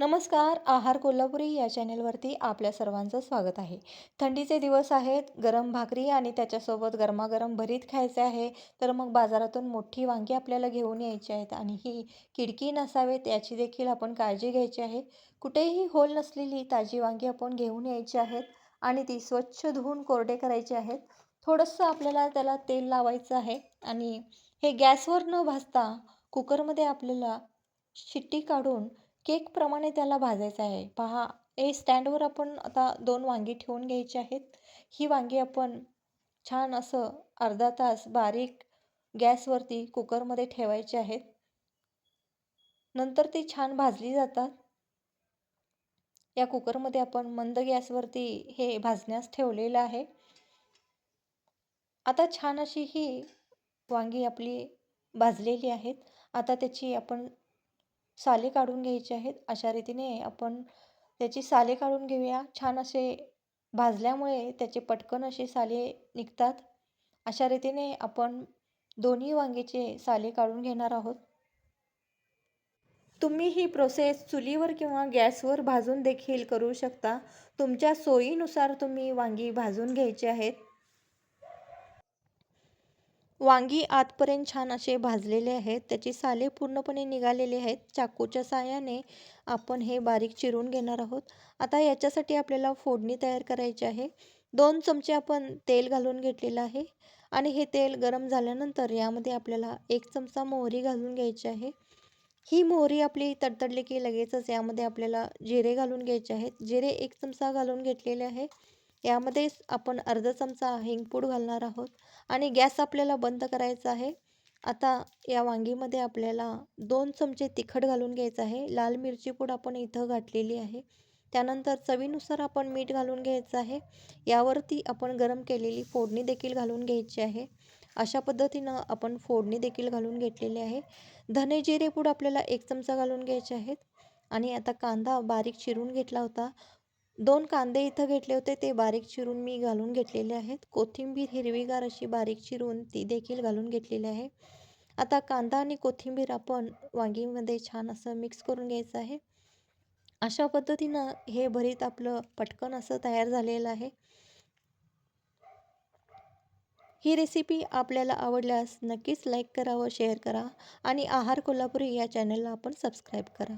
नमस्कार आहार कोल्हापुरी या चॅनेलवरती आपल्या सर्वांचं स्वागत आहे. थंडीचे दिवस आहेत गरम भाकरी आणि त्याच्यासोबत गरमागरम भरीत खायचे आहे तर मग बाजारातून मोठी वांगी आपल्याला घेऊन यायची आहेत आणि ही किडकी नसावेत याची देखील आपण काळजी घ्यायची आहे. कुठेही होल नसलेली ताजी वांगी आपण घेऊन यायची आहेत आणि ती स्वच्छ धुवून कोरडे करायचे आहेत. थोडंसं आपल्याला त्याला तेल लावायचं आहे आणि हे गॅसवर न भाजता कुकरमध्ये आपल्याला शिट्टी काढून केकप्रमाणे त्याला भाजायचं आहे. पहा ए स्टँडवर आपण आता दोन वांगी ठेवून घ्यायची आहेत. ही वांगी आपण छान असं अर्धा तास बारीक गॅसवरती कुकरमध्ये ठेवायची आहेत. नंतर ती छान भाजली जातात. या कुकरमध्ये आपण मंद गॅसवरती हे भाजण्यास ठेवलेलं आहे. आता छान अशी ही वांगी आपली भाजलेली आहेत. आता त्याची आपण साले काढून घ्यायचे आहेत अशा रीतीने आपण त्याची साले काढून घेऊया. छान असे भाजल्यामुळे त्याचे पटकन असे साले निघतात. अशा रीतीने आपण दोन्ही वांगीचे साले काढून घेणार आहोत. तुम्ही ही प्रोसेस चुलीवर किंवा गॅसवर भाजून देखील करू शकता. तुमच्या सोयीनुसार तुम्ही वांगी भाजून घ्यायचे आहेत. वांगी आतपर्यंत छान असे भाजलेले आहेत. त्याची साले पूर्णपणे निघालेले आहेत. चाकूच्या साह्याने आपण हे बारीक चिरून घेणार आहोत. आता याच्यासाठी आपल्याला फोडणी तयार करायची आहे. दोन चमचे आपण तेल घालून घेतलेलं आहे. आणि हे तेल गरम झाल्यानंतर यामध्ये आपल्याला एक चमचा मोहरी घालून घ्यायची आहे. ही मोहरी आपली तडतडली की लगेचच यामध्ये आपल्याला जिरे घालून घ्यायचे आहेत. जिरे एक चमचा घालून घेतलेले आहे. यामध्येच आपण अर्धा चमचा हिंगपूड घालणार आहोत आणि गॅस आपल्याला बंद करायचा आहे. आता या वांगीमध्ये आपल्याला दोन चमचे तिखट घालून घ्यायचं आहे. लाल मिरची पूड आपण इथं घातलेली आहे. त्यानंतर चवीनुसार आपण मीठ घालून घ्यायचं आहे. यावरती आपण गरम केलेली फोडणी देखील घालून घ्यायची आहे. अशा पद्धतीनं आपण फोडणी देखील घालून घेतलेली आहे. धने जिरे पूड आपल्याला एक चमचा घालून घ्यायचे आहेत. आणि आता कांदा बारीक चिरून घेतला होता. दोन कांदे इथं घेतले होते ते बारीक चिरून मी घालून घेतलेले आहेत. कोथिंबीर हिरवीगार अशी बारीक चिरून ती देखील घालून घेतलेली आहे. आता कांदा आणि कोथिंबीर आपण वांगीमध्ये छान असं मिक्स करून घ्यायचं आहे. अशा पद्धतीनं हे भरीत आपलं पटकन असं तयार झालेलं आहे. ही रेसिपी आपल्याला आवडल्यास नक्कीच लाईक करा व शेअर करा आणि आहार कोल्हापुरी या चॅनलला आपण सबस्क्राईब करा.